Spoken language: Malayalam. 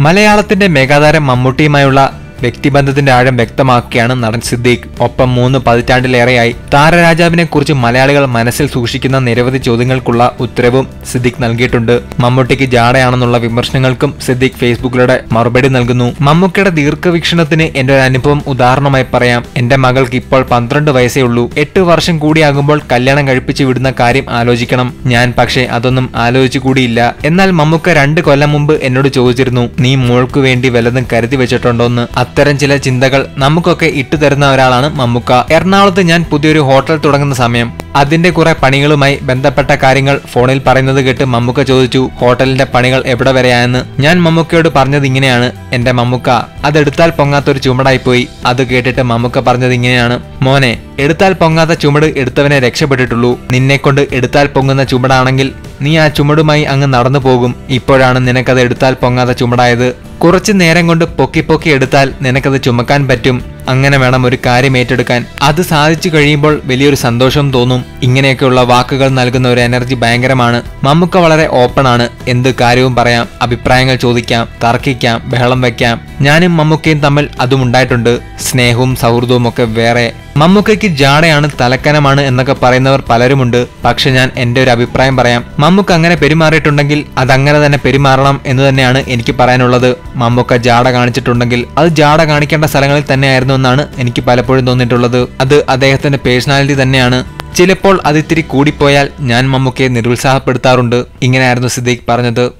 മലയാളത്തിന്റെ മെഗാതാരം മമ്മൂട്ടിയുമായുള്ള വ്യക്തിബന്ധത്തിന്റെ ആഴം വ്യക്തമാക്കുകയാണ് നടൻ സിദ്ദീഖ്. ഒപ്പം മൂന്ന് പതിറ്റാണ്ടിലേറെയായി താരരാജാവിനെ കുറിച്ച് മലയാളികൾ മനസ്സിൽ സൂക്ഷിക്കുന്ന നിരവധി ചോദ്യങ്ങൾക്കുള്ള ഉത്തരവും സിദ്ദീഖ് നൽകിയിട്ടുണ്ട്. മമ്മൂട്ടിക്ക് ജാടയാണെന്നുള്ള വിമർശനങ്ങൾക്കും സിദ്ദീഖ് ഫേസ്ബുക്കിലൂടെ മറുപടി നൽകുന്നു. മമ്മൂക്കയുടെ ദീർഘവീക്ഷണത്തിന് എന്റെ ഒരു അനുഭവം ഉദാഹരണമായി പറയാം. എന്റെ മകൾക്ക് ഇപ്പോൾ പന്ത്രണ്ട് വയസ്സേ ഉള്ളൂ. എട്ട് വർഷം കൂടിയാകുമ്പോൾ കല്യാണം കഴിപ്പിച്ച് വിടുന്ന കാര്യം ആലോചിക്കണം. ഞാൻ പക്ഷേ അതൊന്നും ആലോചിച്ചു കൂടിയില്ല. എന്നാൽ മമ്മൂക്ക രണ്ട് കൊല്ലം മുമ്പ് എന്നോട് ചോദിച്ചിരുന്നു നീ മോൾക്ക് വേണ്ടി വല്ലതും കരുതി വെച്ചിട്ടുണ്ടോന്ന്? അത്തരം ചില ചിന്തകൾ നമുക്കൊക്കെ ഇട്ടുതരുന്ന ഒരാളാണ് മമ്മൂക്ക. എറണാകുളത്ത് ഞാൻ പുതിയൊരു ഹോട്ടൽ തുടങ്ങുന്ന സമയം അതിന്റെ കുറെ പണികളുമായി ബന്ധപ്പെട്ട കാര്യങ്ങൾ ഫോണിൽ പറയുന്നത് കേട്ട് മമ്മുക്ക ചോദിച്ചു ഹോട്ടലിന്റെ പണികൾ എവിടെ വരെയായെന്ന് ഞാൻ മമ്മുക്കയോട് പറഞ്ഞത് ഇങ്ങനെയാണ് എന്റെ മമ്മുക്ക അതെടുത്താൽ പൊങ്ങാത്തൊരു ചുമടായി പോയി അത് കേട്ടിട്ട് മമ്മുക്ക പറഞ്ഞത് ഇങ്ങനെയാണ് മോനെ എടുത്താൽ പൊങ്ങാത്ത ചുമട് എടുത്തവനെ രക്ഷപ്പെട്ടിട്ടുള്ളൂ. നിന്നെ കൊണ്ട് എടുത്താൽ പൊങ്ങുന്ന ചുമടാണെങ്കിൽ നീ ആ ചുമടുമായി അങ്ങ് നടന്നു പോകും. ഇപ്പോഴാണ് നിനക്കത് എടുത്താൽ പൊങ്ങാത്ത ചുമടായത്. കുറച്ചു നേരം കൊണ്ട് പൊക്കി പൊക്കി എടുത്താൽ നിനക്കത് ചുമക്കാൻ പറ്റും. അങ്ങനെ വേണം ഒരു കാര്യം ഏറ്റെടുക്കാൻ. അത് സാധിച്ചു കഴിയുമ്പോൾ വലിയൊരു സന്തോഷം തോന്നും. ഇങ്ങനെയൊക്കെയുള്ള വാക്കുകൾ നൽകുന്ന ഒരു എനർജി ഭയങ്കരമാണ്. മമ്മൂക്ക വളരെ ഓപ്പൺ ആണ്. എന്ത് കാര്യവും പറയാം അഭിപ്രായങ്ങൾ ചോദിക്കാം തർക്കിക്കാം ബഹളം വെക്കാം ഞാനും മമ്മൂക്കയും തമ്മിൽ അതും ഉണ്ടായിട്ടുണ്ട്. സ്നേഹവും സൗഹൃദവും ഒക്കെ വേറെ. മമ്മൂക്കയ്ക്ക് ജാടയാണ് തലക്കനമാണ് എന്നൊക്കെ പറയുന്നവർ പലരുമുണ്ട്. പക്ഷെ ഞാൻ എന്റെ ഒരു അഭിപ്രായം പറയാം. മമ്മൂക്ക അങ്ങനെ പെരുമാറിയിട്ടുണ്ടെങ്കിൽ അതങ്ങനെ തന്നെ പെരുമാറണം എന്ന് തന്നെയാണ് എനിക്ക് പറയാനുള്ളത്. മമ്മൂക്ക ജാട കാണിച്ചിട്ടുണ്ടെങ്കിൽ അത് ജാട കാണിക്കേണ്ട സ്ഥലങ്ങളിൽ തന്നെയായിരുന്നു എന്നാണ് എനിക്ക് പലപ്പോഴും തോന്നിയിട്ടുള്ളത്. അത് അദ്ദേഹത്തിന്റെ പേഴ്സണാലിറ്റി തന്നെയാണ്. ചിലപ്പോൾ അതിത്തിരി കൂടിപ്പോയാൽ ഞാൻ മമ്മൂക്കയെ നിരുത്സാഹപ്പെടുത്താറുണ്ട്. ഇങ്ങനെയായിരുന്നു സിദ്ദീഖ് പറഞ്ഞത്.